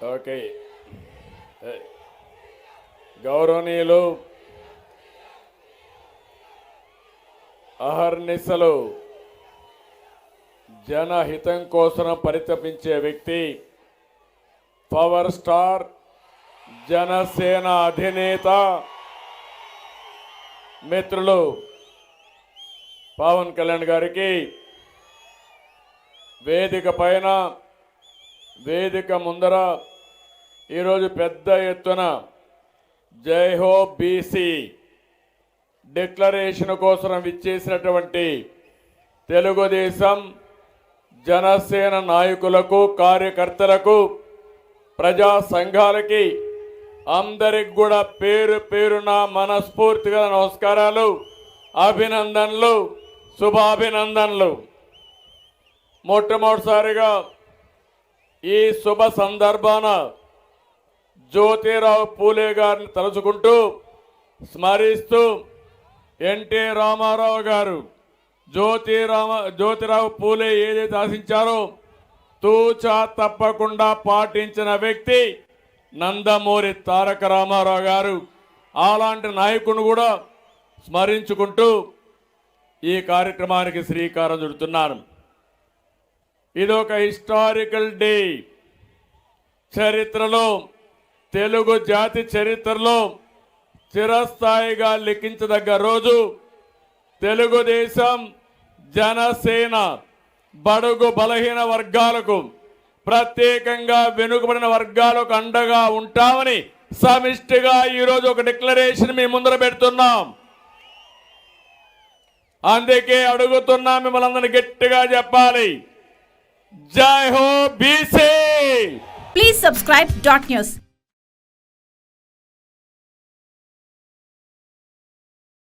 Okay. గౌరవనీయులు అహర్నిశలు జనహితం కోసం పరితపించే వ్యక్తి పవర్ స్టార్ జనసేన అధినేత మిత్రులు పవన్ కళ్యాణ్ గారికి వేదిక పైన వేదిక ముందర ఈరోజు పెద్ద ఎత్తున జై హో బీసీ డిక్లరేషన్ కోసం విచ్చేసినటువంటి తెలుగుదేశం జనసేన నాయకులకు కార్యకర్తలకు ప్రజా సంఘాలకి అందరికి కూడా పేరు పేరున మనస్ఫూర్తిగా నమస్కారాలు అభినందనలు శుభాభినందనలు. మొట్టమొదటిసారిగా ఈ శుభ సందర్భాన జ్యోతిరావు పూలే గారిని తలుచుకుంటూ స్మరిస్తూ ఎన్టీ రామారావు గారు జ్యోతి రామ జ్యోతిరావు పూలే ఏదైతే ఆశించారో తూచా తప్పకుండా పాటించిన వ్యక్తి నందమూరి తారక రామారావు గారు. అలాంటి నాయకుని కూడా స్మరించుకుంటూ ఈ కార్యక్రమానికి శ్రీకారం చుడుతున్నాను ఇది ఒక హిస్టారికల్ డే చరిత్రలో తెలుగు జాతి చరిత్రలో చిరస్థాయిగా లిఖించదగ్గ రోజు తెలుగుదేశం జనసేన బడుగు బలహీన వర్గాలకు ప్రత్యేకంగా వెనుకబడిన వర్గాలకు అండగా ఉంటామని సమిష్టిగా ఈరోజు ఒక డిక్లరేషన్ మీ ముందర పెడుతున్నాం. అందుకే అడుగుతున్నా మిమ్మల్ని అందరినీ గట్టిగా చెప్పాలి. జై హో BC! Please subscribe dot news